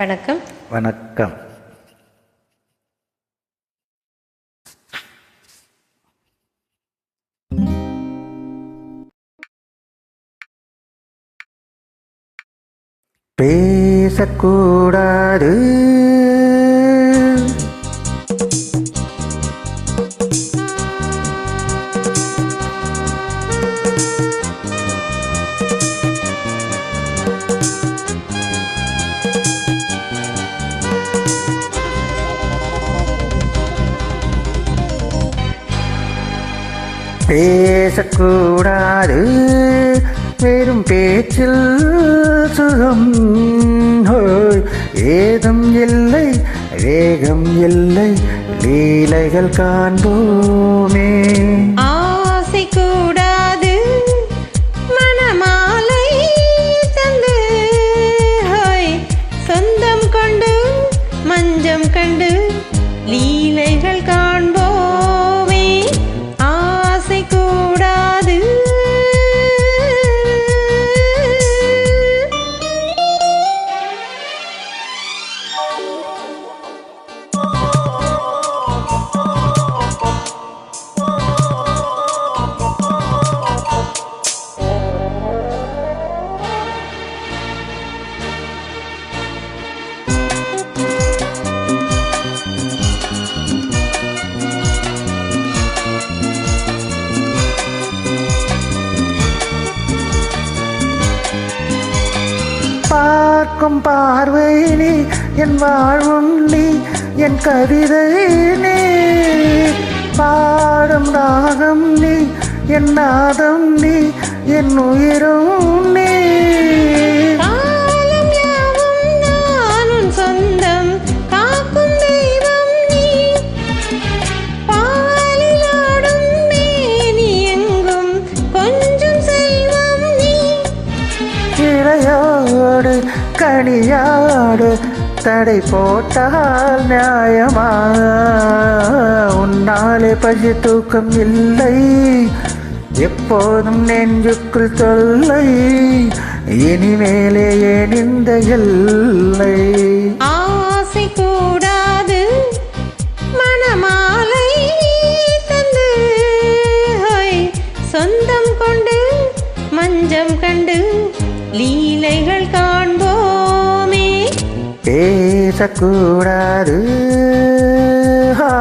வணக்கம். வணக்கம். பேசக்கூடாது. பேசக்கூடாது. வெறும் பேச்சில் சுகம். ஏதும் இல்லை வேகம் இல்லை லீலைகள் காண்போமே. பார்க்கும் பார்வை நீ என் வாழ்வும் நீ என் கவிதை நீ. பாடும் ராகம் நீ என் நாதம் நீ என் உயிரும் தனியாடு தடை போட்டால் நியாயமா? உன்னாலே பசி தூக்கம் இல்லை. எப்போதும் நெஞ்சுக்குள் தொல்லை இனிமேலே ஏனிந்த இந்த பேசக்கூடாது ஆ.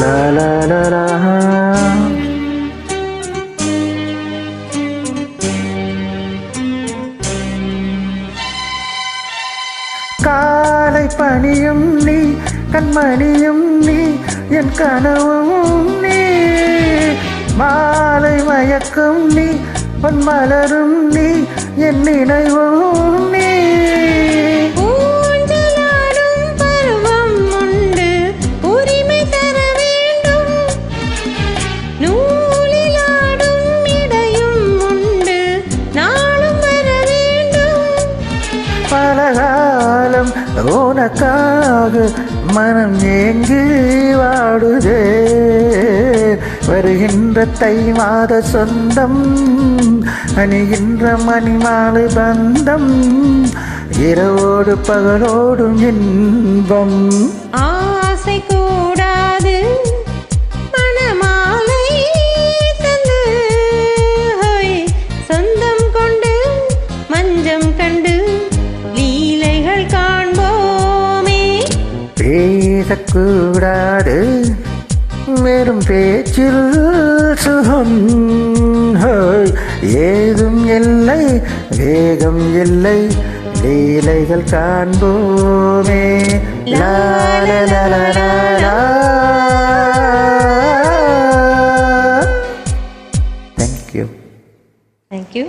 லா லா காலை பணியும் நீ கண்மணியும் நீ என் கனவும் நீ. மாலை மயக்கும் நீ பொன்மலரும் நீ என் நினைவும் நீ. உனக்காக மனம் ஏங்கி வாடுதே. வருகின்ற தை மாத சொந்தம் அணிகின்ற மணிமாலை பந்தம் இரவோடு பகலோடும் இன்பம். ஆசை கூடாது. பேசக்கூடாது. வெறும் பேச்சில் சுகம். ஏதும் இல்லை வேகம் இல்லை. லீலைகள் காண்போமே. Thank you thank you